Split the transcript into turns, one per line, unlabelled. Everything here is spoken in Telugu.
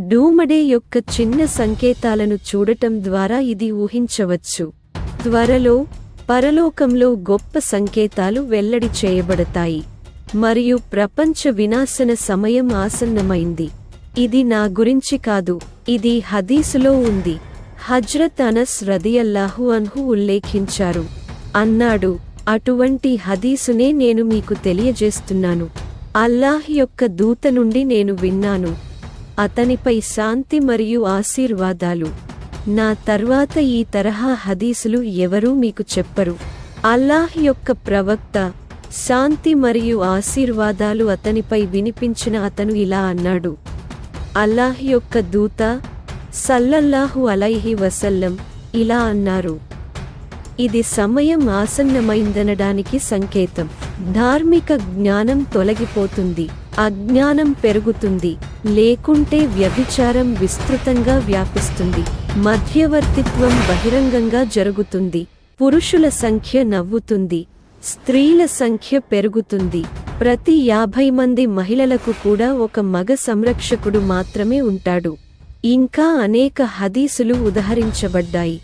డూమడే యొక్క చిన్న సంకేతాలను చూడటం ద్వారా ఇది ఊహించవచ్చు. త్వరలో పరలోకంలో గొప్ప సంకేతాలు వెల్లడి చేయబడతాయి. మరియు ప్రపంచ వినాశన సమయం ఆసన్నమైంది. ఇది నా గురించి కాదు ఇది హదీసులో ఉంది. హజ్రత్ అనస్ రదియల్లాహు అన్హు ఉల్లేఖించారు. అన్నాడు అటువంటి హదీసునే నేను మీకు తెలియజేస్తున్నాను. అల్లాహ్ యొక్క దూత నుండి నేను విన్నాను. అతనిపై శాంతి మరియు ఆశీర్వాదాలు. నా తర్వాత ఈ తరహా హదీసులు ఎవరూ మీకు చెప్పరు. అల్లాహ్ యొక్క ప్రవక్త శాంతి మరియు ఆశీర్వాదాలు అతనిపై వినిపించిన అతను ఇలా అన్నాడు. అల్లాహ్ యొక్క దూత సల్లల్లాహు అలైహి వసల్లం ఇలా అన్నారు. ఇది సమయం ఆసన్నమైందనడానికి సంకేతం. ధార్మిక జ్ఞానం తొలగిపోతుంది. అజ్ఞానం పెరుగుతుంది. లేకుంటే వ్యభిచారం విస్తృతంగా వ్యాపిస్తుంది. మధ్యవర్తిత్వం బహిరంగంగా జరుగుతుంది. పురుషుల సంఖ్య నవ్వుతుంది. స్త్రీల సంఖ్య పెరుగుతుంది. ప్రతి యాభై మంది మహిళలకు కూడా ఒక మగ సంరక్షకుడు మాత్రమే ఉంటాడు. ఇంకా అనేక హదీసులు ఉదహరించబడ్డాయి.